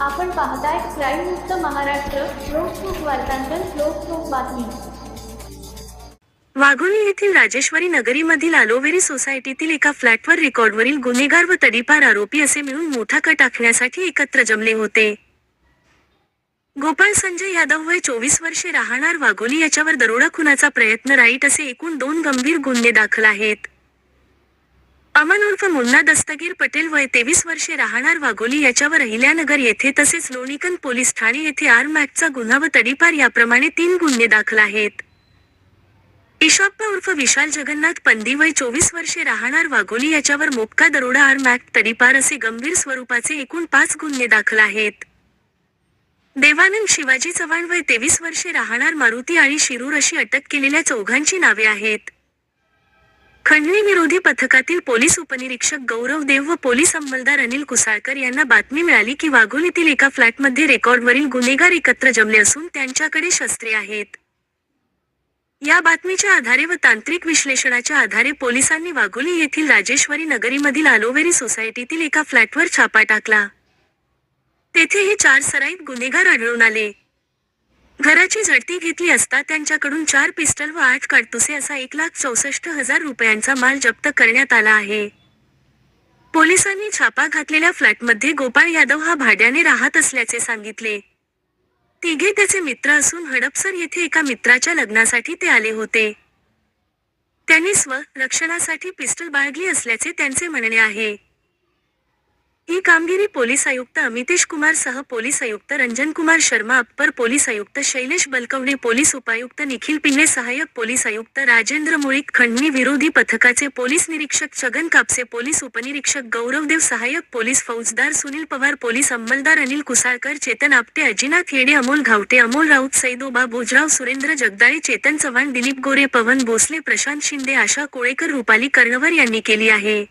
आपण पाहताय क्राईम मुक्त महाराष्ट्र लोकसुख वार्तांकन लोकसुख बातमी. वाघोली येथील राजेश्वरी नगरीमधील आलोवेरी सोसायटीतील एका फ्लॅटवर रेकॉर्डवरील गुन्हेगार व तडीपार आरोपी असे मिळून मोठा कट आखण्यासाठी एकत्र जमले होते. गोपाळ संजय यादव वय चोवीस वर्षे राहणार वाघोली याच्यावर दरोडा खुनाचा प्रयत्न राईट असे एकूण दोन गंभीर गुन्हे दाखल आहेत. अमन उर्फ मुन्ना दस्तगीर पटेल वय तेवीस वर्षे राहणार वाघोली याच्यावर अहिल्यानगर येथे तसेच लोणीकन पोलीस ठाणे येथे आर्म गुन्हा व तडीपार याप्रमाणे तीन गुन्हे दाखल आहेत. ईशॉप्पा उर्फ विशाल जगन्नाथ पंदी वय चोवीस वर्षे राहणार वाघोली याच्यावर मोपका दरोडा आर्म ॲक्ट तडीपार असे गंभीर स्वरूपाचे एकूण पाच गुन्हे दाखल आहेत. देवानंद शिवाजी चव्हाण वय तेवीस वर्षे राहणार मारुती आणि शिरूर अशी अटक केलेल्या चौघांची नावे आहेत. खंडणी विरोधी पथकातील पोलीस उपनिरीक्षक गौरव देव व पोलीस अंमलदार अनिल कुसाळकर यांना बातमी मिळाली की वाघोलीतील एका फ्लॅटमध्ये रेकॉर्डवरील गुन्हेगार एकत्र जमले असून त्यांच्याकडे शस्त्रे आहेत. या बातमीच्या आधारे व तांत्रिक विश्लेषणाच्या आधारे पोलिसांनी वाघोली येथील राजेश्वरी नगरीमधील आलोवेरी सोसायटीतील एका फ्लॅटवर छापा टाकला. तेथे हे चार सराईत गुन्हेगार आढळून आले. घराची झडती घेतली असता त्यांच्याकडून चार पिस्टल व आठ काडतुसे असा एक लाख चौसष्ट हजार रुपयांचा माल जप्त करण्यात आला आहे. पोलिसांनी छापा घातलेल्या फ्लॅटमध्ये गोपाळ यादव हा भाड्याने राहत असल्याचे सांगितले. तिघे त्याचे मित्र असून हडपसर येथे एका मित्राच्या लग्नासाठी ते आले होते. त्यांनी स्व रक्षणासाठी पिस्टल बाळगली असल्याचे त्यांचे म्हणणे आहे. कामगिरी पोलीस आयुक्त अमितेश कुमार सह पोलीस आयुक्त रंजन कुमार शर्मा अप्पर पोलीस आयुक्त शैलेश बलकवडे पोलीस उपायुक्त निखिल पिंगे सहाय्यक पोलीस आयुक्त राजेंद्र मुळीक खंडणी विरोधी पथकाचे पोलीस निरीक्षक छगन कापसे पोलीस उपनिरीक्षक गौरवदेव सहाय्यक पोलीस फौजदार सुनील पवार पोलीस अंमलदार अनिल कुसाळकर चेतन आपटे अजिनाथ येडे अमोल घावटे अमोल राऊत सैदोबा भोजराव सुरेंद्र जगदाळे चेतन चव्हाण दिलीप गोरे पवन भोसले प्रशांत शिंदे आशा कोळेकर रुपाली कर्णवर यांनी केली आहे.